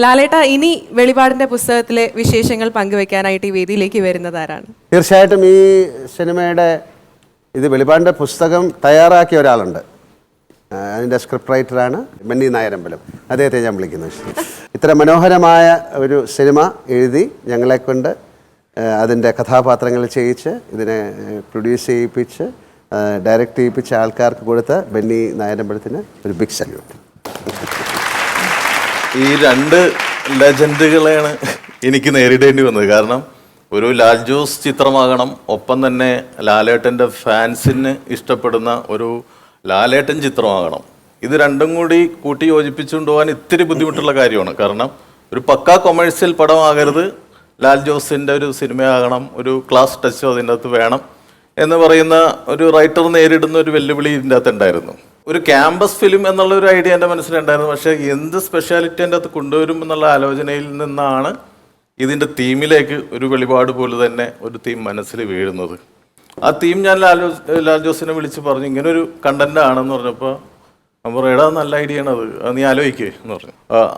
ലാലേട്ട ഇനി വെളിപാടിന്റെ പുസ്തകത്തിലെ വിശേഷങ്ങൾ പങ്കുവെക്കാനായിട്ട് ഈ വേദിയിലേക്ക് വരുന്നത് ആരാണ്? തീർച്ചയായിട്ടും ഈ സിനിമയുടെ ഇത് വെളിപാടിന്റെ പുസ്തകം തയ്യാറാക്കിയ ഒരാളുണ്ട്. അതിന്റെ സ്ക്രിപ്റ്റ് റൈറ്ററാണ് മെന്നി നായരമ്പലം. അദ്ദേഹത്തെ ഞാൻ വിളിക്കുന്നു. ഇത്ര മനോഹരമായ ഒരു സിനിമ എഴുതി ഞങ്ങളെക്കൊണ്ട് കൊണ്ട് അതിന്റെ കഥാപാത്രങ്ങൾ ചെയ്യിച്ച് ഇതിനെ പ്രൊഡ്യൂസ് ചെയ്യിപ്പിച്ച് ഡയറക്റ്റ് ചെയ്യിപ്പിച്ച ആൾക്കാർക്ക് കൊടുത്ത ബെന്നി നായരമ്പലത്തിന് ഒരു ബിഗ് സല്യൂട്ട് ഈ രണ്ട് ലെജൻഡുകളെയാണ് എനിക്ക് നേരിടേണ്ടി വന്നത്. കാരണം ഒരു ലാൽ ജോസ് ചിത്രമാകണം ഒപ്പം തന്നെ ലാലേട്ടന്റെ ഫാൻസിന് ഇഷ്ടപ്പെടുന്ന ഒരു ലാലേട്ടൻ ചിത്രമാകണം. ഇത് രണ്ടും കൂടി കൂട്ടി യോജിപ്പിച്ചുകൊണ്ട് പോകാൻ ഇത്തിരി ബുദ്ധിമുട്ടുള്ള കാര്യമാണ്. കാരണം ഒരു പക്കാ കൊമേഴ്സ്യൽ പടമാകരുത്. ലാൽ ജോസിന്റെ ഒരു സിനിമയാകണം ഒരു ക്ലാസ് ടച്ചോ അതിന്റെ അകത്ത് വേണം എന്ന് പറയുന്ന ഒരു റൈറ്റർ നേരിടുന്ന ഒരു വെല്ലുവിളി ഇതിന്റെ അകത്ത് ഉണ്ടായിരുന്നു. ഒരു ക്യാമ്പസ് ഫിലിം എന്നുള്ള ഒരു ഐഡിയ എന്റെ മനസ്സിലുണ്ടായിരുന്നു. പക്ഷേ എന്ത് സ്പെഷ്യാലിറ്റി എന്റെ അകത്ത് കൊണ്ടുവരും എന്നുള്ള ആലോചനയിൽ നിന്നാണ് ഇതിന്റെ തീമിലേക്ക് ഒരു വെളിപാട് പോലെ തന്നെ ഒരു തീം മനസ്സിൽ വീഴുന്നത്. ആ തീം ഞാൻ ലാലോ ലാൽ ജോസിനെ വിളിച്ച് പറഞ്ഞു ഇങ്ങനെ ഒരു കണ്ടന്റ് ആണെന്ന് പറഞ്ഞപ്പോൾ അപ്പോൾ എടാ നല്ല ഐഡിയ ആണ് അത്. അത് നീ ആലോചിക്കേ എന്ന് പറഞ്ഞു.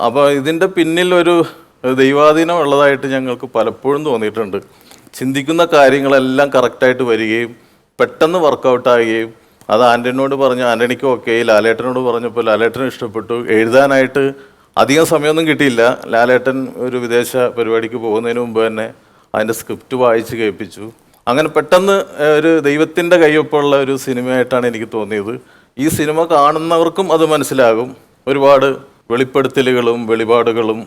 അപ്പോൾ ഇതിന്റെ പിന്നിൽ ഒരു ദൈവാധീനം ഉള്ളതായിട്ട് ഞങ്ങൾക്ക് പലപ്പോഴും തോന്നിയിട്ടുണ്ട്. ചിന്തിക്കുന്ന കാര്യങ്ങളെല്ലാം കറക്റ്റായിട്ട് വരികയും പെട്ടെന്ന് വർക്കൗട്ട് ആവുകയും അത് ആന്റണിയോട് പറഞ്ഞു ആന്റണിക്ക് ഓക്കെ ലാലേട്ടനോട് പറഞ്ഞപ്പോൾ ലാലേട്ടനും ഇഷ്ടപ്പെട്ടു. എഴുതാനായിട്ട് അധികം സമയമൊന്നും കിട്ടിയില്ല. ലാലേട്ടൻ ഒരു വിദേശ പരിപാടിക്ക് പോകുന്നതിന് മുമ്പ് തന്നെ അതിന്റെ സ്ക്രിപ്റ്റ് വായിച്ച് കേൾപ്പിച്ചു. അങ്ങനെ പെട്ടെന്ന് ഒരു ദൈവത്തിന്റെ കയ്യൊപ്പമുള്ള ഒരു സിനിമയായിട്ടാണ് എനിക്ക് തോന്നിയത്. ഈ സിനിമ കാണുന്നവർക്കും അത് മനസ്സിലാകും. ഒരുപാട് വെളിപ്പെടുത്തലുകളും വെളിപാടുകളും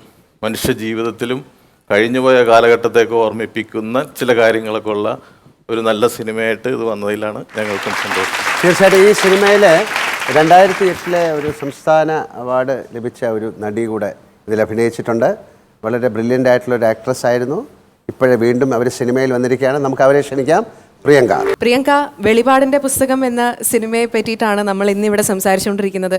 മനുഷ്യ ജീവിതത്തിലും കഴിഞ്ഞുപോയ കാലഘട്ടത്തേക്ക് ഓർമ്മിപ്പിക്കുന്ന ചില കാര്യങ്ങളൊക്കെ ഉള്ള ഒരു നല്ല സിനിമയായിട്ട് ഇത് വന്നതിലാണ് ഞങ്ങൾക്കും സന്തോഷം. തീർച്ചയായിട്ടും ഈ സിനിമയിൽ രണ്ടായിരത്തി എട്ടിലെ ഒരു സംസ്ഥാന അവാർഡ് ലഭിച്ച ഒരു നടി കൂടെ ഇതിൽ അഭിനയിച്ചിട്ടുണ്ട്. വളരെ ബ്രില്യന്റ് ആയിട്ടുള്ള ഒരു ആക്ട്രസ് ആയിരുന്നു. ഇപ്പോഴേ വീണ്ടും അവർ സിനിമയിൽ വന്നിരിക്കുകയാണ്. നമുക്ക് അവരെ ക്ഷണിക്കാം. പ്രിയങ്ക. പ്രിയങ്ക വെളിപാടിന്റെ പുസ്തകം എന്ന സിനിമയെ പറ്റിയിട്ടാണ് നമ്മൾ ഇന്നിവിടെ സംസാരിച്ചുകൊണ്ടിരിക്കുന്നത്.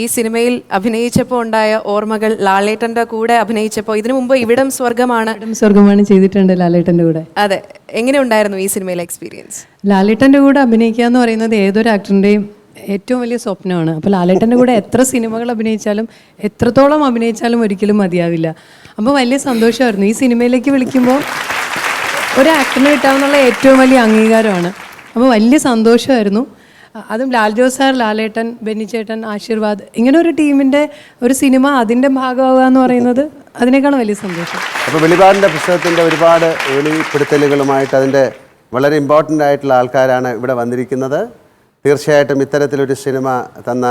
ഈ സിനിമയിൽ അഭിനയിച്ചപ്പോൾ ഉണ്ടായ ഓർമ്മകൾ ലാലേട്ടന്റെ കൂടെ അഭിനയിച്ചപ്പോൾ ഇതിനു മുമ്പ് ഇവിടം സ്വർഗമാണ് സ്വർഗമാണ് ചെയ്തിട്ടുണ്ട് ലാലേട്ടന്റെ കൂടെ. അതെ എങ്ങനെ ഉണ്ടായിരുന്നു ഈ സിനിമയിലെ എക്സ്പീരിയൻസ് ലാലേട്ടന്റെ കൂടെ അഭിനയിക്കുക എന്ന് പറയുന്നത് ഏതൊരു ആക്ടറിന്റെയും ഏറ്റവും വലിയ സ്വപ്നമാണ്. അപ്പോൾ ലാലേട്ടന്റെ കൂടെ എത്ര സിനിമകൾ അഭിനയിച്ചാലും എത്രത്തോളം അഭിനയിച്ചാലും ഒരിക്കലും മതിയാവില്ല. അപ്പോൾ വലിയ സന്തോഷമായിരുന്നു. ഈ സിനിമയിലേക്ക് വിളിക്കുമ്പോൾ ഒരു ആക്ടറിന് കിട്ടാവുന്നുള്ള ഏറ്റവും വലിയ അംഗീകാരമാണ്. അപ്പോൾ വലിയ സന്തോഷമായിരുന്നു. അതും ലാൽ ജോസ് സാർ ലാലേട്ടൻ ബെന്നിച്ചേട്ടൻ ആശീർവാദ് ഇങ്ങനെ ഒരു ടീമിന്റെ ഒരു സിനിമ അതിന്റെ ഭാഗമാവുക എന്ന് പറയുന്നത് അതിനേക്കാളും വലിയ സന്തോഷം. അപ്പോൾ വെളിപാടിന്റെ പുസ്തകത്തിന്റെ ഒരുപാട് വെളിപ്പെടുത്തലുകളുമായിട്ട് അതിന്റെ വളരെ ഇമ്പോർട്ടന്റ് ആയിട്ടുള്ള ആൾക്കാരാണ് ഇവിടെ വന്നിരിക്കുന്നത്. തീർച്ചയായിട്ടും ഇത്തരത്തിലൊരു സിനിമ തന്ന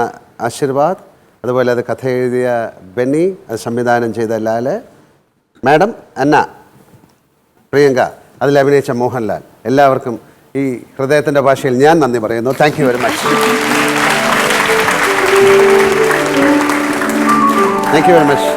ആശീർവാദ് അതുപോലെ അത് കഥ എഴുതിയ ബെന്നി അത് സംവിധാനം ചെയ്ത ലാൽ. മാഡം അന്ന പ്രിയങ്ക. അതിൽ അഭിനയിച്ച മോഹൻലാൽ. എല്ലാവർക്കും ഈ ഹൃദയത്തിന്റെ ഭാഷയിൽ ഞാൻ നന്ദി പറയുന്നു. Thank you very much thank you very much